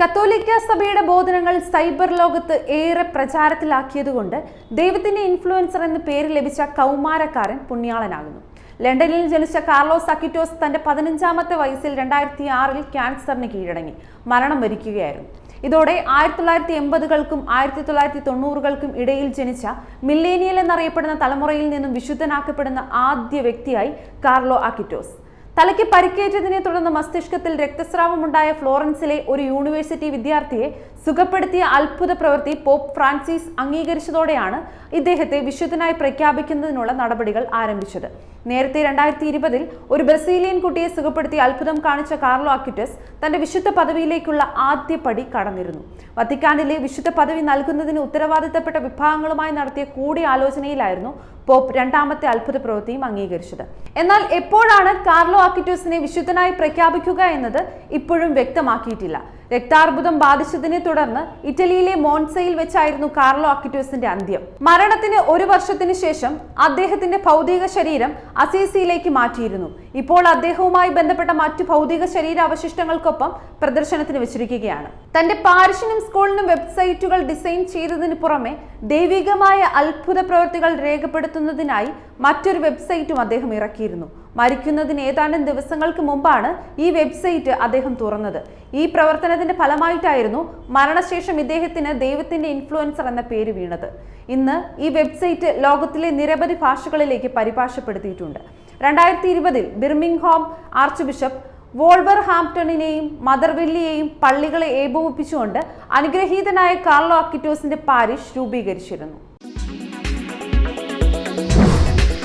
കത്തോലിക്ക സഭയുടെ ബോധനങ്ങൾ സൈബർ ലോകത്ത് ഏറെ പ്രചാരത്തിലാക്കിയതുകൊണ്ട് ദൈവത്തിന്റെ ഇൻഫ്ലുവൻസർ എന്ന പേര് ലഭിച്ച കൗമാരക്കാരൻ പുണ്യാളനാകുന്നു. ലണ്ടനിൽ ജനിച്ച കാർലോസ് അക്കിറ്റോസ് തന്റെ പതിനഞ്ചാമത്തെ വയസ്സിൽ രണ്ടായിരത്തി ആറിൽ ക്യാൻസറിന് കീഴടങ്ങി. മരണം വരിക്കുകയായിരുന്നു. ഇതോടെ ആയിരത്തി തൊള്ളായിരത്തി എൺപതുകൾക്കും ആയിരത്തി തൊള്ളായിരത്തി തൊണ്ണൂറുകൾക്കും ഇടയിൽ ജനിച്ച മില്ലേനിയൽ എന്നറിയപ്പെടുന്ന തലമുറയിൽ നിന്നും വിശുദ്ധനാക്കപ്പെടുന്ന ആദ്യ വ്യക്തിയായി കാർലോ അക്കിറ്റോസ് തലയ്ക്ക് പരിക്കേറ്റതിനെ തുടർന്ന് മസ്തിഷ്കത്തിൽ രക്തസ്രാവമുണ്ടായ ഫ്ലോറൻസിലെ ഒരു യൂണിവേഴ്സിറ്റി വിദ്യാർത്ഥിയെ സുഖപ്പെടുത്തിയ അത്ഭുത പ്രവൃത്തി പോപ്പ് ഫ്രാൻസിസ് അംഗീകരിച്ചതോടെയാണ് ഇദ്ദേഹത്തെ വിശുദ്ധനായി പ്രഖ്യാപിക്കുന്നതിനുള്ള നടപടികൾ ആരംഭിച്ചത്. നേരത്തെ രണ്ടായിരത്തി ഇരുപതിൽ ഒരു ബ്രസീലിയൻ കുട്ടിയെ സുഖപ്പെടുത്തി അത്ഭുതം കാണിച്ച കാർലോ അക്യുറ്റസ് തന്റെ വിശുദ്ധ പദവിയിലേക്കുള്ള ആദ്യ പടി കടന്നിരുന്നു. വത്തിക്കാനിലെ വിശുദ്ധ പദവി നൽകുന്നതിന് ഉത്തരവാദിത്തപ്പെട്ട വിഭാഗങ്ങളുമായി നടത്തിയ കൂടിയാലോചനയിലായിരുന്നു പോപ്പ് രണ്ടാമത്തെ അത്ഭുത പ്രവൃത്തിയും അംഗീകരിച്ചത്. എന്നാൽ എപ്പോഴാണ് കാർലോ അക്യുറ്റസിനെ വിശുദ്ധനായി പ്രഖ്യാപിക്കുക എന്നത് ഇപ്പോഴും വ്യക്തമാക്കിയിട്ടില്ല. രക്താർബുദം ബാധിച്ചതിനെ തുടർന്ന് ഇറ്റലിയിലെ മോൺസയിൽ വെച്ചായിരുന്നു കാർലോ അക്കിറ്റോസിന്റെ അന്ത്യം. മരണത്തിന് ഒരു വർഷത്തിന് ശേഷം അദ്ദേഹത്തിന്റെ ഭൗതിക ശരീരം അസീസിയിലേക്ക് മാറ്റിയിരുന്നു. ഇപ്പോൾ അദ്ദേഹവുമായി ബന്ധപ്പെട്ട മറ്റു ഭൗതിക ശരീര അവശിഷ്ടങ്ങൾക്കൊപ്പം പ്രദർശനത്തിന് വെച്ചിരിക്കുകയാണ്. തന്റെ പാരിഷനും സ്കൂളിനും വെബ്സൈറ്റുകൾ ഡിസൈൻ ചെയ്തതിന് പുറമെ ദൈവികമായ അത്ഭുത പ്രവൃത്തികൾ രേഖപ്പെടുത്തുന്നതിനായി മറ്റൊരു വെബ്സൈറ്റും അദ്ദേഹം ഇറക്കിയിരുന്നു. മരിക്കുന്നതിന് ഏതാനും ദിവസങ്ങൾക്ക് മുമ്പാണ് ഈ വെബ്സൈറ്റ് അദ്ദേഹം തുറന്നത്. ഈ പ്രവർത്തനത്തിന്റെ ഫലമായിട്ടായിരുന്നു മരണശേഷം ഇദ്ദേഹത്തിന് ദൈവത്തിന്റെ ഇൻഫ്ലുവൻസർ എന്ന പേര് വീണത്. ഇന്ന് ഈ വെബ്സൈറ്റ് ലോകത്തിലെ നിരവധി ഭാഷകളിലേക്ക് പരിഭാഷപ്പെടുത്തിയിട്ടുണ്ട്. രണ്ടായിരത്തി ഇരുപതിൽ ബിർമിംഗ്ഹോം ആർച്ച് ബിഷപ്പ് വോൾവർ ഹാംപ്ടണിനെയും മദർവെല്ലിയെയും പള്ളികളെ ഏകോപിപ്പിച്ചുകൊണ്ട് അനുഗ്രഹീതനായ കാർലോ അക്കിറ്റോസിന്റെ പാരിഷ് രൂപീകരിച്ചിരുന്നു.